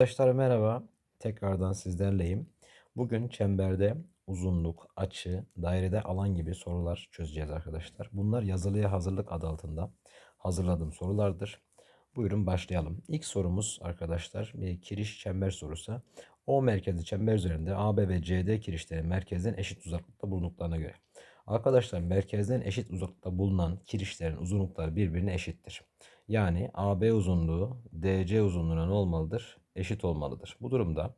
Arkadaşlar merhaba. Tekrardan sizlerleyim. Bugün çemberde uzunluk, açı, dairede alan gibi sorular çözeceğiz arkadaşlar. Bunlar yazılıya hazırlık adı altında hazırladığım sorulardır. Buyurun başlayalım. İlk sorumuz arkadaşlar bir kiriş çember sorusu. O merkezli çember üzerinde AB ve CD kirişleri merkezden eşit uzaklıkta bulunduklarına göre. Arkadaşlar merkezden eşit uzaklıkta bulunan kirişlerin uzunlukları birbirine eşittir. Yani AB uzunluğu DC uzunluğuna ne olmalıdır? Eşit olmalıdır. Bu durumda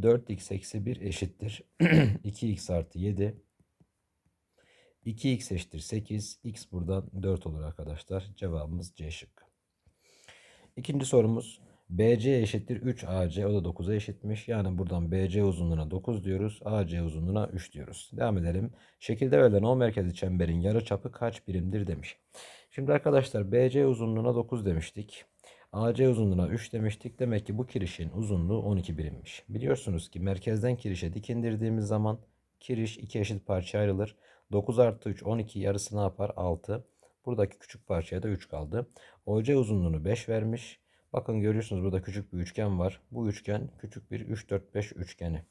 4x eksi 1 eşittir. 2x artı 7. 2x eşittir 8. x buradan 4 olur arkadaşlar. Cevabımız C şıkkı. İkinci sorumuz. BC eşittir 3AC o da 9'a eşitmiş. Yani buradan BC uzunluğuna 9 diyoruz. AC uzunluğuna 3 diyoruz. Devam edelim. Şekilde verilen O merkezli çemberin yarıçapı kaç birimdir demiş. Şimdi arkadaşlar BC uzunluğuna 9 demiştik. AC uzunluğuna 3 demiştik. Demek ki bu kirişin uzunluğu 12 birimmiş. Biliyorsunuz ki merkezden kirişe dik indirdiğimiz zaman kiriş iki eşit parçaya ayrılır. 9 artı 3 12 yarısı ne yapar? 6. Buradaki küçük parçaya da 3 kaldı. OC uzunluğunu 5 vermiş. Bakın görüyorsunuz burada küçük bir üçgen var. Bu üçgen küçük bir 3 4 5 üçgeni.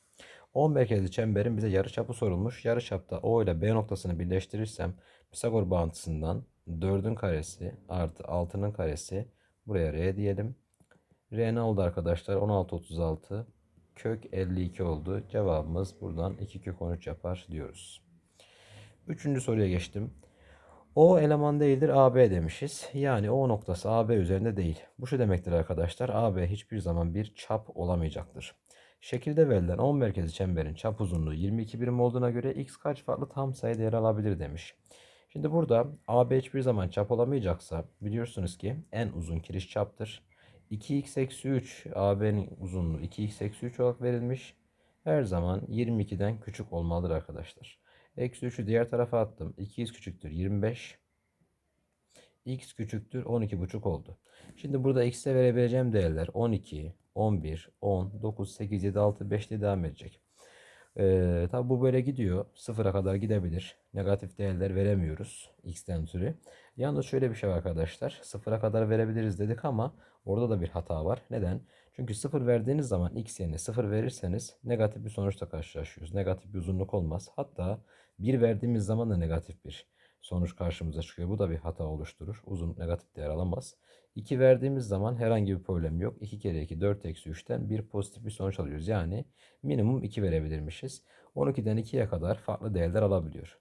10 merkezli çemberin bize yarıçapı sorulmuş. Yarıçapta O ile B noktasını birleştirirsem Pisagor bağıntısından 4'ün karesi artı 6'nın karesi buraya R diyelim. R ne oldu arkadaşlar? 16 36 kök 52 oldu. Cevabımız buradan 2 kök 13 yapar diyoruz. Üçüncü soruya geçtim. O eleman değildir AB demişiz. Yani O noktası AB üzerinde değil. Bu şu demektir arkadaşlar. AB hiçbir zaman bir çap olamayacaktır. Şekilde verilen 10 merkezi çemberin çap uzunluğu 22 birim olduğuna göre x kaç farklı tam sayıda yer alabilir demiş. Şimdi burada AB hiçbir zaman çap olamayacaksa biliyorsunuz ki en uzun kiriş çaptır. 2x eksi 3 AB'nin uzunluğu 2x eksi 3 olarak verilmiş. Her zaman 22'den küçük olmalıdır arkadaşlar. Eksi 3'ü diğer tarafa attım. 2x küçüktür 25. x küçüktür 12,5 oldu. Şimdi burada x'e verebileceğim değerler 12, 11, 10, 9, 8, 7, 6, 5 diye devam edecek. Ee, tabi bu böyle gidiyor. Sıfıra kadar gidebilir. Negatif değerler veremiyoruz x'ten ötürü. Yalnız şöyle bir şey var arkadaşlar. Sıfıra kadar verebiliriz dedik ama orada da bir hata var. Neden? Çünkü sıfır verdiğiniz zaman x yerine sıfır verirseniz negatif bir sonuçla karşılaşıyoruz. Negatif bir uzunluk olmaz. Hatta bir verdiğimiz zaman da negatif bir sonuç karşımıza çıkıyor. Bu da bir hata oluşturur. Uzun negatif değer alamaz. 2 verdiğimiz zaman herhangi bir problem yok. 2 kere 2 4 eksi 3'ten bir pozitif bir sonuç alıyoruz. Yani minimum 2 verebilirmişiz. 12'den 2'ye kadar farklı değerler alabiliyor.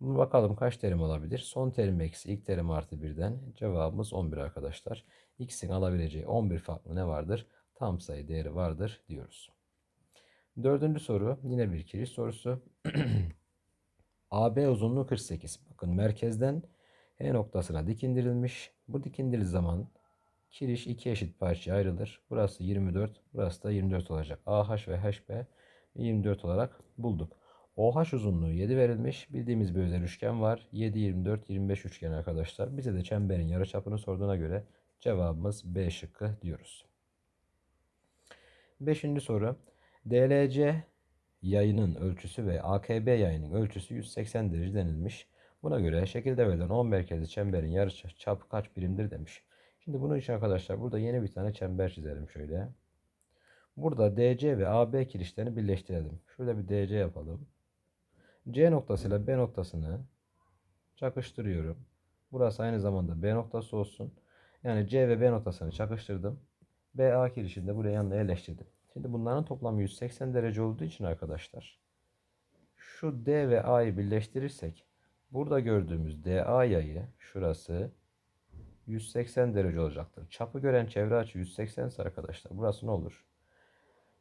Bakalım kaç terim alabilir? Son terim eksi ilk terim artı 1'den cevabımız 11 arkadaşlar. X'in alabileceği 11 farklı ne vardır? Tam sayı değeri vardır diyoruz. Dördüncü soru yine bir kiriş sorusu. AB uzunluğu 48. Bakın merkezden E noktasına dik indirilmiş. Bu dik indirildiği zaman kiriş iki eşit parçaya ayrılır. Burası 24, burası da 24 olacak. AH ve HB 24 olarak bulduk. OH uzunluğu 7 verilmiş. Bildiğimiz bir özel üçgen var. 7, 24, 25 üçgen arkadaşlar. Bize de çemberin yarıçapını sorduğuna göre cevabımız B şıkkı diyoruz. Beşinci soru. DLC yayının ölçüsü ve AKB yayının ölçüsü 180 derece denilmiş. Buna göre şekilde verilen 10 merkezli çemberin yarı çapı kaç birimdir demiş. Şimdi bunun için arkadaşlar burada yeni bir tane çember çizelim şöyle. Burada DC ve AB kirişlerini birleştirelim. Şurada bir DC yapalım. C noktasıyla B noktasını çakıştırıyorum. Burası aynı zamanda B noktası olsun. Yani C ve B noktasını çakıştırdım. BA kirişini de buraya yanına yerleştirdim. Şimdi bunların toplamı 180 derece olduğu için arkadaşlar şu D ve A'yı birleştirirsek burada gördüğümüz DA yayı şurası 180 derece olacaktır. Çapı gören çevre açı 180 ise arkadaşlar burası ne olur?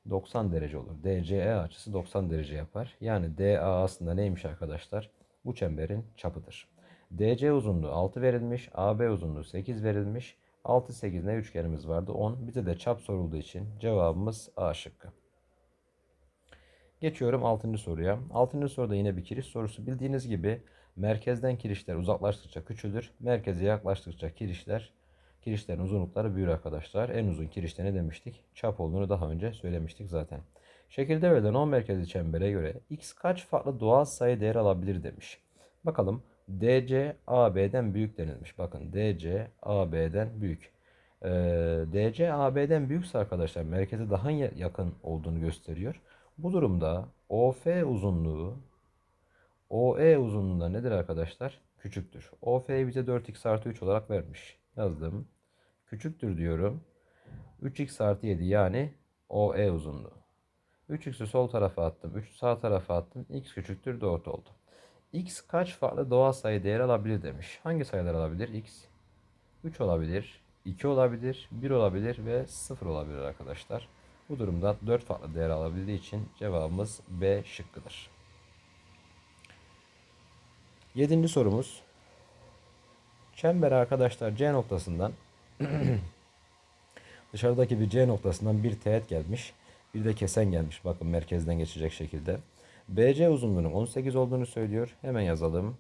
90 derece olur. DCE açısı 90 derece yapar. Yani DA aslında neymiş arkadaşlar? Bu çemberin çapıdır. DC uzunluğu 6 verilmiş. AB uzunluğu 8 verilmiş. 6, 8 ne üçgenimiz vardı? 10. Bize de çap sorulduğu için cevabımız A şıkkı. Geçiyorum 6. soruya. 6. soruda yine bir kiriş sorusu. Bildiğiniz gibi merkezden kirişler uzaklaştıkça küçülür. Merkeze yaklaştıkça kirişler kirişlerin uzunlukları büyür arkadaşlar. En uzun kirişte ne demiştik? Çap olduğunu daha önce söylemiştik zaten. Şekilde verilen 10 merkezli çembere göre x kaç farklı doğal sayı değer alabilir demiş. Bakalım DC AB'den büyük denilmiş. Bakın DC AB'den büyük. Ee, DC AB'den büyükse arkadaşlar merkeze daha ya- yakın olduğunu gösteriyor. Bu durumda OF uzunluğu OE uzunluğunda nedir arkadaşlar? Küçüktür. OF'yi bize 4x artı 3 olarak vermiş. Yazdım. Küçüktür diyorum. 3x artı 7 yani OE uzunluğu. 3x'i sol tarafa attım. 3 sağ tarafa attım. x küçüktür 4 oldu. X kaç farklı doğal sayı değer alabilir demiş. Hangi sayılar alabilir? x 3 olabilir, 2 olabilir, 1 olabilir ve 0 olabilir arkadaşlar. Bu durumda 4 farklı değer alabildiği için cevabımız B şıkkıdır. Yedinci sorumuz. Çember arkadaşlar C noktasından dışarıdaki bir C noktasından bir teğet gelmiş. Bir de kesen gelmiş. Bakın merkezden geçecek şekilde. BC uzunluğunun 18 olduğunu söylüyor. Hemen yazalım.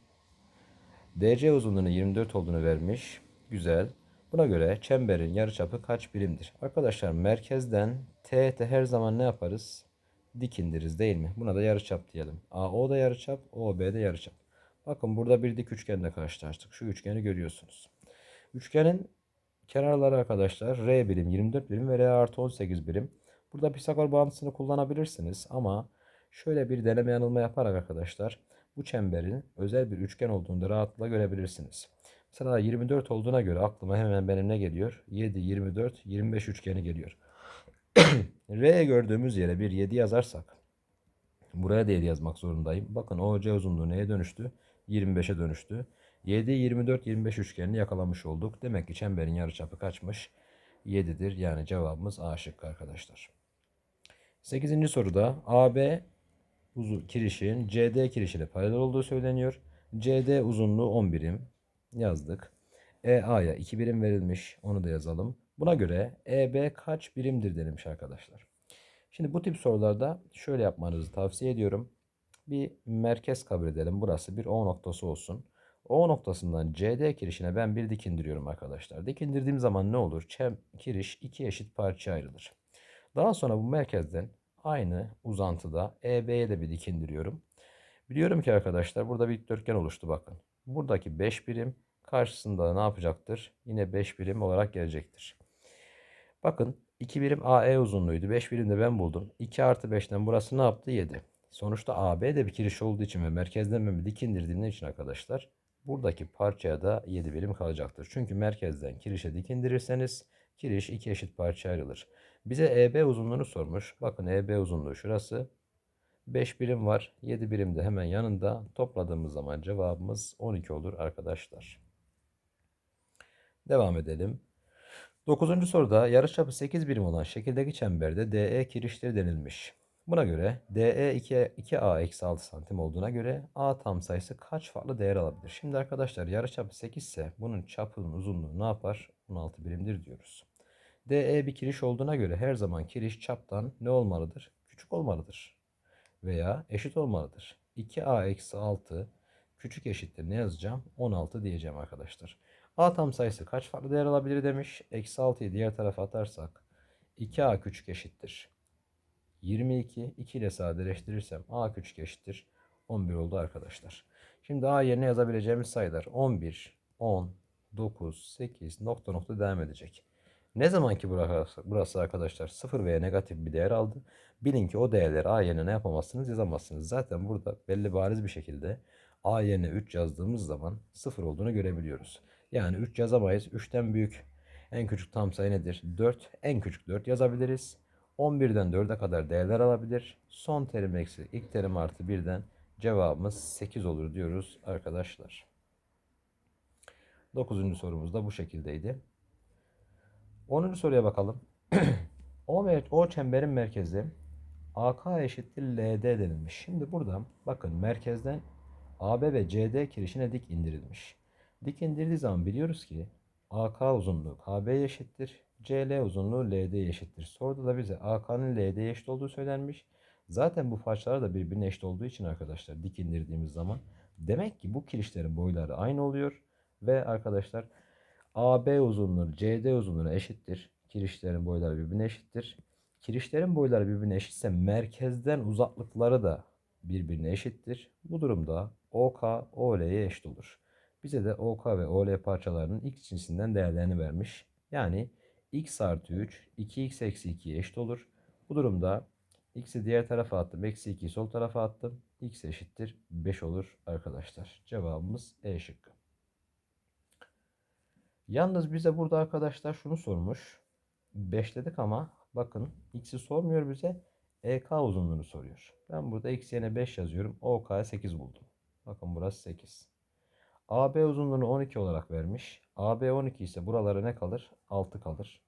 DC uzunluğunun 24 olduğunu vermiş. Güzel. Buna göre çemberin yarıçapı kaç birimdir? Arkadaşlar merkezden teğete her zaman ne yaparız? Dik indiririz değil mi? Buna da yarıçap diyelim. AO da yarıçap, OB de yarıçap. Bakın burada bir dik üçgenle karşılaştık. Şu üçgeni görüyorsunuz. Üçgenin kenarları arkadaşlar R birim 24 birim ve R artı 18 birim. Burada Pisagor bağıntısını kullanabilirsiniz ama şöyle bir deneme yanılma yaparak arkadaşlar bu çemberin özel bir üçgen olduğunu rahatlıkla görebilirsiniz. Mesela 24 olduğuna göre aklıma hemen benim ne geliyor? 7, 24, 25 üçgeni geliyor. R gördüğümüz yere bir 7 yazarsak buraya da 7 yazmak zorundayım. Bakın OC uzunluğu neye dönüştü? 25'e dönüştü. 7, 24, 25 üçgenini yakalamış olduk. Demek ki çemberin yarıçapı kaçmış? 7'dir. Yani cevabımız A şıkkı arkadaşlar. 8. soruda AB uzun kirişin CD kirişine paralel olduğu söyleniyor. CD uzunluğu 10 birim yazdık. EA'ya 2 birim verilmiş. Onu da yazalım. Buna göre EB kaç birimdir denilmiş arkadaşlar. Şimdi bu tip sorularda şöyle yapmanızı tavsiye ediyorum. Bir merkez kabul edelim. Burası bir O noktası olsun. O noktasından CD kirişine ben bir dik indiriyorum arkadaşlar. Dik indirdiğim zaman ne olur? Çem, kiriş iki eşit parçaya ayrılır. Daha sonra bu merkezden aynı uzantıda EB'ye de bir dik indiriyorum. Biliyorum ki arkadaşlar burada bir dikdörtgen oluştu bakın. Buradaki 5 birim karşısında ne yapacaktır? Yine 5 birim olarak gelecektir. Bakın 2 birim AE uzunluğuydu. 5 birim de ben buldum. 2 artı 5'ten burası ne yaptı? 7. Sonuçta AB de bir kiriş olduğu için ve merkezden ben bir dik indirdiğim için arkadaşlar buradaki parçaya da 7 birim kalacaktır. Çünkü merkezden kirişe dik indirirseniz kiriş iki eşit parçaya ayrılır. Bize EB uzunluğunu sormuş. Bakın EB uzunluğu şurası. 5 birim var. 7 birim de hemen yanında. Topladığımız zaman cevabımız 12 olur arkadaşlar. Devam edelim. 9. soruda yarıçapı 8 birim olan şekildeki çemberde DE kirişleri denilmiş. Buna göre DE 2, 2A eksi 6 santim olduğuna göre A tam sayısı kaç farklı değer alabilir? Şimdi arkadaşlar yarıçapı 8 ise bunun çapının uzunluğu ne yapar? 16 birimdir diyoruz. DE bir kiriş olduğuna göre her zaman kiriş çaptan ne olmalıdır? Küçük olmalıdır. Veya eşit olmalıdır. 2A eksi 6 küçük eşittir ne yazacağım? 16 diyeceğim arkadaşlar. A tam sayısı kaç farklı değer alabilir demiş. Eksi 6'yı diğer tarafa atarsak 2A küçük eşittir. 22 2 ile sadeleştirirsem A küçük eşittir. 11 oldu arkadaşlar. Şimdi A yerine yazabileceğimiz sayılar 11, 10, 9, 8 nokta nokta devam edecek. Ne zaman ki burası, arkadaşlar 0 veya negatif bir değer aldı. Bilin ki o değerleri A yerine ne yapamazsınız yazamazsınız. Zaten burada belli bariz bir şekilde A yerine 3 yazdığımız zaman 0 olduğunu görebiliyoruz. Yani 3 yazamayız. 3'ten büyük en küçük tam sayı nedir? 4. En küçük 4 yazabiliriz. 11'den 4'e kadar değerler alabilir. Son terim eksi ilk terim artı 1'den cevabımız 8 olur diyoruz arkadaşlar. 9. sorumuz da bu şekildeydi. 10. soruya bakalım. o, o çemberin merkezi AK eşittir LD denilmiş. Şimdi burada bakın merkezden AB ve CD kirişine dik indirilmiş. Dik indirdiği zaman biliyoruz ki AK uzunluğu KB'ye eşittir. CL uzunluğu LD'ye eşittir. Soruda da bize AK'nın LD'ye eşit olduğu söylenmiş. Zaten bu parçalar da birbirine eşit olduğu için arkadaşlar dik indirdiğimiz zaman demek ki bu kirişlerin boyları aynı oluyor. Ve arkadaşlar AB uzunluğu CD uzunluğuna eşittir. Kirişlerin boyları birbirine eşittir. Kirişlerin boyları birbirine eşitse merkezden uzaklıkları da birbirine eşittir. Bu durumda OK OL'ye eşit olur. Bize de OK ve OL parçalarının x cinsinden değerlerini vermiş. Yani x artı 3 2x eksi 2'ye eşit olur. Bu durumda x'i diğer tarafa attım. Eksi 2'yi sol tarafa attım. x eşittir 5 olur arkadaşlar. Cevabımız E şıkkı. Yalnız bize burada arkadaşlar şunu sormuş. 5 dedik ama bakın x'i sormuyor bize. EK uzunluğunu soruyor. Ben burada x yerine 5 yazıyorum. OK'ya 8 buldum. Bakın burası 8. AB uzunluğunu 12 olarak vermiş. AB 12 ise buralara ne kalır? 6 kalır.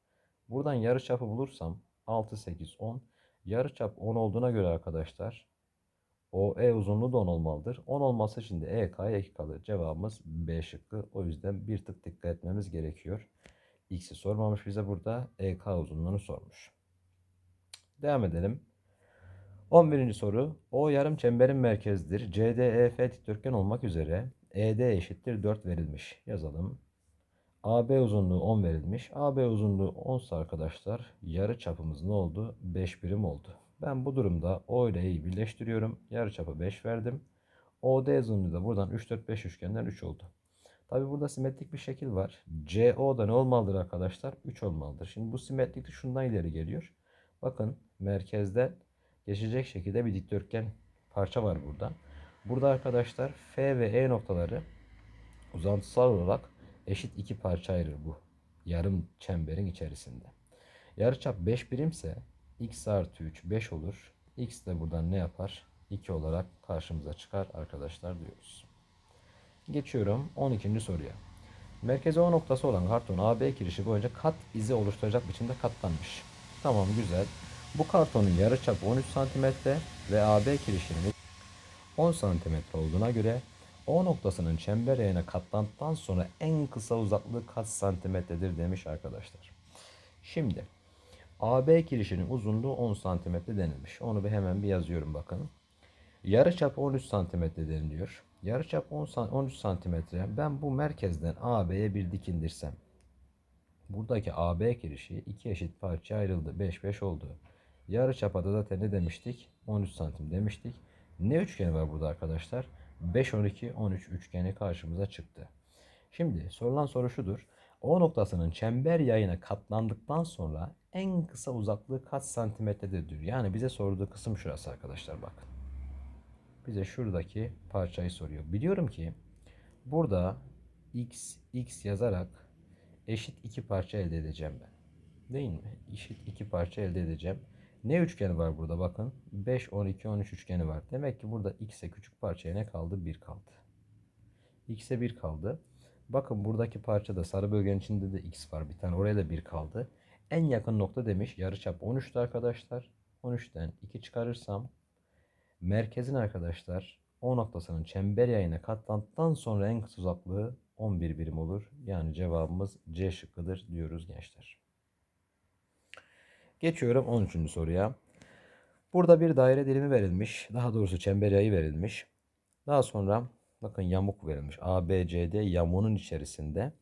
Buradan yarıçapı bulursam 6, 8, 10. Yarıçap 10 olduğuna göre arkadaşlar OE uzunluğu da 10 olmalıdır. 10 olması için de EK'ya 2 kalır. Cevabımız B şıkkı. O yüzden bir tık dikkat etmemiz gerekiyor. X'i sormamış bize burada. EK uzunluğunu sormuş. Devam edelim. 11. soru. O yarım çemberin merkezidir. CDEF dikdörtgen olmak üzere ED eşittir 4 verilmiş. Yazalım. AB uzunluğu 10 verilmiş. AB uzunluğu 10 ise arkadaşlar yarı çapımız ne oldu? 5 birim oldu. Ben bu durumda O ile E'yi birleştiriyorum. Yarı çapı 5 verdim. OD uzunluğu da buradan 3, 4, 5 üçgenden 3 oldu. Tabi burada simetrik bir şekil var. CO da ne olmalıdır arkadaşlar? 3 olmalıdır. Şimdi bu simetriklik şundan ileri geliyor. Bakın merkezden geçecek şekilde bir dikdörtgen parça var burada. Burada arkadaşlar F ve E noktaları uzantısal olarak eşit iki parça ayırır bu yarım çemberin içerisinde. Yarıçap 5 birimse x artı 3 5 olur. x de buradan ne yapar? 2 olarak karşımıza çıkar arkadaşlar diyoruz. Geçiyorum 12. soruya. Merkezi O noktası olan karton AB kirişi boyunca kat izi oluşturacak biçimde katlanmış. Tamam güzel. Bu kartonun yarıçapı 13 cm ve AB kirişinin 10 cm olduğuna göre O noktasının çember yayına katlandıktan sonra en kısa uzaklığı kaç santimetredir demiş arkadaşlar. Şimdi AB kirişinin uzunluğu 10 cm denilmiş. Onu bir hemen bir yazıyorum bakın. Yarıçap 13 cm deniliyor. Yarıçap 10 san- 13 cm. Ben bu merkezden AB'ye bir dikindirsem. Buradaki AB kirişi iki eşit parçaya ayrıldı. 5 5 oldu. Yarıçapa da zaten ne demiştik? 13 santim demiştik. Ne üçgeni var burada arkadaşlar? 5 12 13 üçgeni karşımıza çıktı. Şimdi sorulan soru şudur. O noktasının çember yayına katlandıktan sonra en kısa uzaklığı kaç santimetredir diyor. Yani bize sorduğu kısım şurası arkadaşlar bakın. Bize şuradaki parçayı soruyor. Biliyorum ki burada x x yazarak eşit iki parça elde edeceğim ben. Değil mi? Eşit iki parça elde edeceğim. Ne üçgeni var burada bakın. 5, 12, 13 üçgeni var. Demek ki burada x'e küçük parçaya ne kaldı? 1 kaldı. x'e 1 kaldı. Bakın buradaki parçada sarı bölgenin içinde de x var. Bir tane oraya da 1 kaldı. En yakın nokta demiş. Yarıçap 13'tü arkadaşlar. 13'ten 2 çıkarırsam merkezin arkadaşlar o noktasının çember yayına katlandıktan sonra en kısa uzaklığı 11 birim olur. Yani cevabımız C şıkkıdır diyoruz gençler. Geçiyorum 13. soruya. Burada bir daire dilimi verilmiş. Daha doğrusu çember yayı verilmiş. Daha sonra bakın yamuk verilmiş. ABCD yamuğunun içerisinde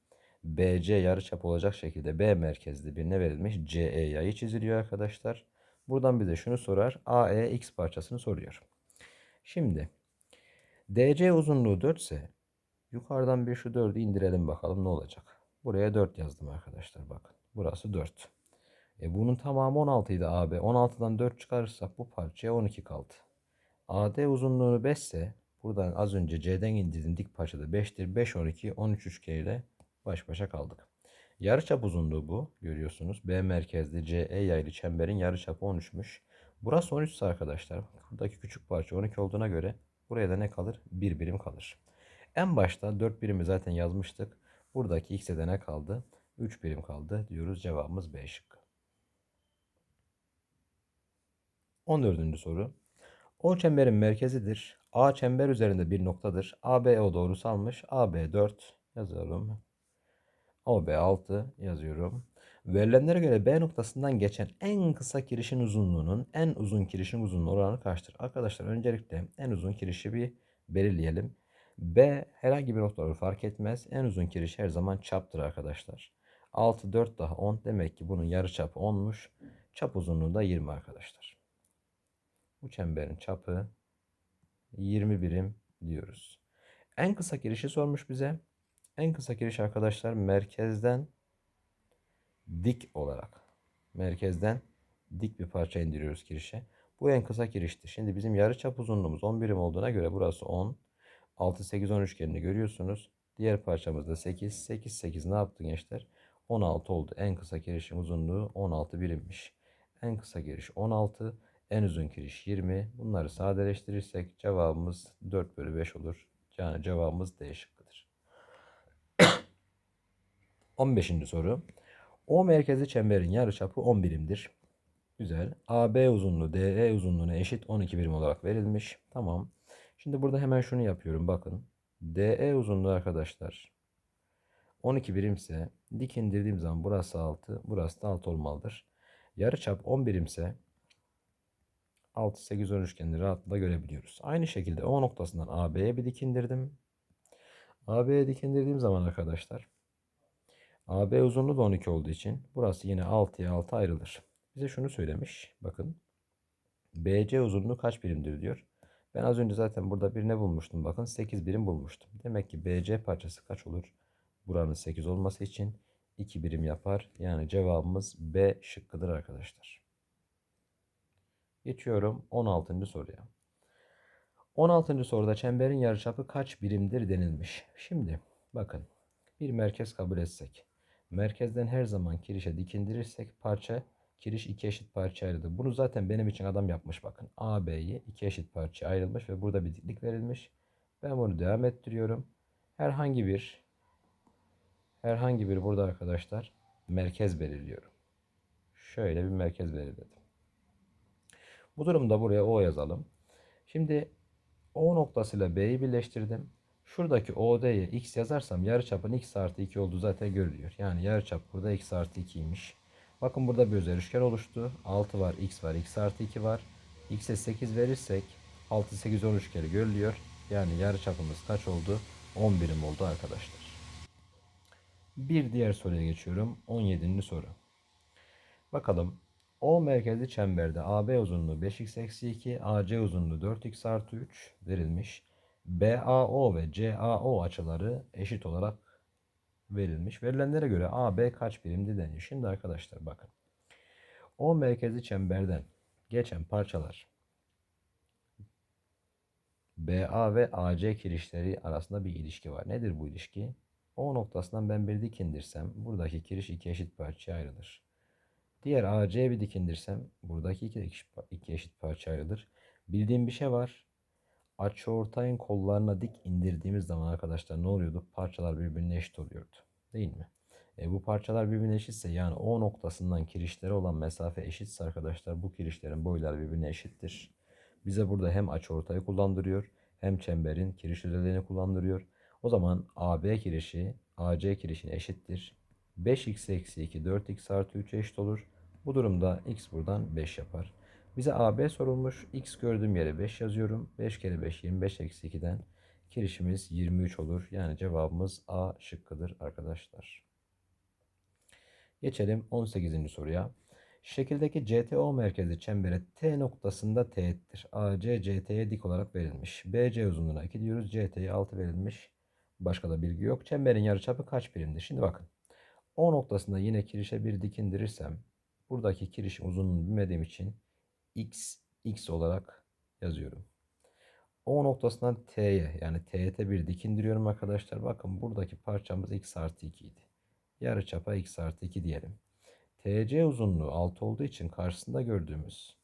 BC yarıçap olacak şekilde B merkezli birine verilmiş. CE yayı çiziliyor arkadaşlar. Buradan bize şunu sorar. AE x parçasını soruyor. Şimdi DC uzunluğu 4 ise yukarıdan bir şu 4'ü indirelim bakalım ne olacak. Buraya 4 yazdım arkadaşlar bakın. Burası 4. E bunun tamamı 16 idi AB. 16'dan 4 çıkarırsak bu parçaya 12 kaldı. AD uzunluğu 5 ise buradan az önce C'den indirdiğim dik parçada 5'tir. 5, 12, 13 üçgeniyle baş başa kaldık. Yarıçap uzunluğu bu görüyorsunuz. B merkezli CE yaylı çemberin yarıçapı 13'müş. Burası 13 arkadaşlar. Buradaki küçük parça 12 olduğuna göre buraya da ne kalır? 1 birim kalır. En başta 4 birimi zaten yazmıştık. Buradaki x'e de ne kaldı? 3 birim kaldı diyoruz. Cevabımız B şıkkı. 14. soru. O çemberin merkezidir. A çember üzerinde bir noktadır. ABO doğrusu almış. AB 4 yazalım. OB6 yazıyorum. Verilenlere göre B noktasından geçen en kısa kirişin uzunluğunun en uzun kirişin uzunluğu oranı kaçtır? Arkadaşlar öncelikle en uzun kirişi bir belirleyelim. B herhangi bir nokta olur fark etmez. En uzun kiriş her zaman çaptır arkadaşlar. 6, 4 daha 10 demek ki bunun yarı çapı 10'muş. Çap uzunluğu da 20 arkadaşlar. Bu çemberin çapı 20 birim diyoruz. En kısa girişi sormuş bize. En kısa giriş arkadaşlar merkezden dik olarak merkezden dik bir parça indiriyoruz kirişe. Bu en kısa kiriştir. Şimdi bizim yarıçap uzunluğumuz 10 birim olduğuna göre burası 10. 6, 8, 10 üçgenini görüyorsunuz. Diğer parçamız da 8. 8, 8 ne yaptı gençler? 16 oldu. En kısa kirişin uzunluğu 16 birimmiş. En kısa giriş 16. En uzun giriş 20. Bunları sadeleştirirsek cevabımız 4 bölü 5 olur. Yani cevabımız D şıkkıdır. 15. soru. O merkezi çemberin yarıçapı 10 birimdir. Güzel. AB uzunluğu DE uzunluğuna eşit 12 birim olarak verilmiş. Tamam. Şimdi burada hemen şunu yapıyorum. Bakın. DE uzunluğu arkadaşlar 12 birimse dik indirdiğim zaman burası 6, burası da 6 olmalıdır. Yarıçap 10 birimse 6, 8, 10 üçgenini rahatlıkla görebiliyoruz. Aynı şekilde O noktasından AB'ye bir dik indirdim. AB'ye dik indirdiğim zaman arkadaşlar AB uzunluğu da 12 olduğu için burası yine 6'ya 6 ayrılır. Bize şunu söylemiş. Bakın. BC uzunluğu kaç birimdir diyor. Ben az önce zaten burada bir ne bulmuştum. Bakın 8 birim bulmuştum. Demek ki BC parçası kaç olur? Buranın 8 olması için 2 birim yapar. Yani cevabımız B şıkkıdır arkadaşlar. Geçiyorum 16. soruya. 16. soruda çemberin yarıçapı kaç birimdir denilmiş. Şimdi bakın bir merkez kabul etsek. Merkezden her zaman kirişe dikindirirsek parça kiriş iki eşit parça ayrıldı. Bunu zaten benim için adam yapmış bakın. AB'yi iki eşit parça ayrılmış ve burada bir diklik verilmiş. Ben bunu devam ettiriyorum. Herhangi bir herhangi bir burada arkadaşlar merkez belirliyorum. Şöyle bir merkez belirledim. Bu durumda buraya O yazalım. Şimdi O noktasıyla B'yi birleştirdim. Şuradaki OD'ye x yazarsam yarıçapın x artı 2 olduğu zaten görülüyor. Yani yarıçap burada x artı 2'ymiş. Bakın burada bir özel üçgen oluştu. 6 var, x var, x artı 2 var. x'e 8 verirsek 6, 8, 10 üçgeni görülüyor. Yani yarıçapımız kaç oldu? 10 birim oldu arkadaşlar. Bir diğer soruya geçiyorum. 17. soru. Bakalım. O merkezli çemberde AB uzunluğu 5x eksi 2, AC uzunluğu 4x artı 3 verilmiş. BAO ve CAO açıları eşit olarak verilmiş. Verilenlere göre AB kaç birimdi deniyor. Şimdi arkadaşlar bakın. O merkezi çemberden geçen parçalar BA ve AC kirişleri arasında bir ilişki var. Nedir bu ilişki? O noktasından ben bir dik indirsem buradaki kiriş iki eşit parçaya ayrılır. Diğer AC'ye bir dik indirsem buradaki iki, iki eşit parça ayrılır. Bildiğim bir şey var. Açıortayın kollarına dik indirdiğimiz zaman arkadaşlar ne oluyordu? Parçalar birbirine eşit oluyordu. Değil mi? E, bu parçalar birbirine eşitse yani O noktasından kirişlere olan mesafe eşitse arkadaşlar bu kirişlerin boyları birbirine eşittir. Bize burada hem açıortayı kullandırıyor hem çemberin kiriş özelliğini kullandırıyor. O zaman AB kirişi AC kirişine eşittir. 5x eksi 2 4x artı 3 eşit olur. Bu durumda x buradan 5 yapar. Bize AB sorulmuş. X gördüğüm yere 5 yazıyorum. 5 kere 5 25 eksi 2'den kirişimiz 23 olur. Yani cevabımız A şıkkıdır arkadaşlar. Geçelim 18. soruya. Şekildeki CTO merkezi çembere T noktasında teğettir. AC CT'ye dik olarak verilmiş. BC uzunluğuna 2 diyoruz. CT'ye 6 verilmiş. Başka da bilgi yok. Çemberin yarıçapı kaç birimdir? Şimdi bakın. O noktasında yine kirişe bir dik indirirsem buradaki kirişin uzunluğunu bilmediğim için x x olarak yazıyorum. O noktasından t'ye yani teğete bir dik indiriyorum arkadaşlar. Bakın buradaki parçamız x artı 2 idi. Yarı çapa x artı 2 diyelim. TC uzunluğu 6 olduğu için karşısında gördüğümüz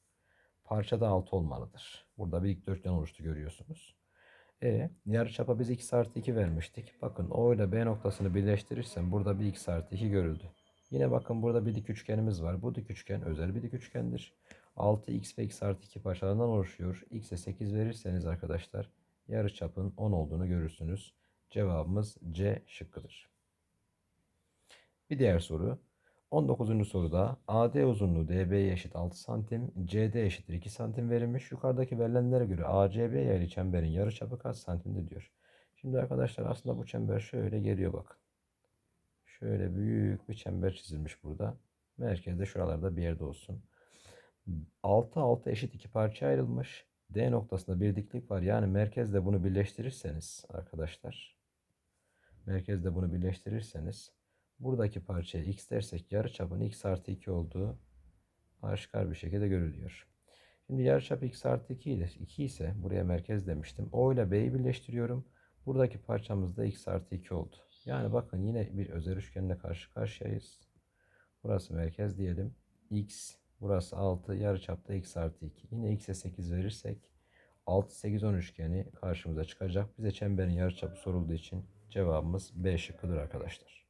parçada 6 olmalıdır. Burada bir dikdörtgen oluştu görüyorsunuz. E, yarı çapa biz x artı 2 vermiştik. Bakın O ile B noktasını birleştirirsem burada bir x artı 2 görüldü. Yine bakın burada bir dik üçgenimiz var. Bu dik üçgen özel bir dik üçgendir. 6x ve x artı 2 parçalarından oluşuyor. x'e 8 verirseniz arkadaşlar yarı çapın 10 olduğunu görürsünüz. Cevabımız C şıkkıdır. Bir diğer soru. 19. soruda AD uzunluğu DB'ye eşit 6 santim, CD eşittir 2 santim verilmiş. Yukarıdaki verilenlere göre ACB yaylı çemberin yarıçapı kaç santimdir diyor. Şimdi arkadaşlar aslında bu çember şöyle geliyor bakın. Şöyle büyük bir çember çizilmiş burada. Merkezde şuralarda bir yerde olsun. 6 6 eşit iki parça ayrılmış. D noktasında bir diklik var. Yani merkezde bunu birleştirirseniz arkadaşlar merkezde bunu birleştirirseniz Buradaki parçaya x dersek yarıçapın x artı 2 olduğu aşikar bir şekilde görülüyor. Şimdi yarıçap x artı 2 ile 2 ise buraya merkez demiştim. O ile b'yi birleştiriyorum. Buradaki parçamız da x artı 2 oldu. Yani bakın yine bir özel üçgenle karşı karşıyayız. Burası merkez diyelim. x burası 6 yarıçapta x artı 2. Yine x'e 8 verirsek 6 8 10 üçgeni karşımıza çıkacak. Bize çemberin yarıçapı sorulduğu için cevabımız B şıkkıdır arkadaşlar.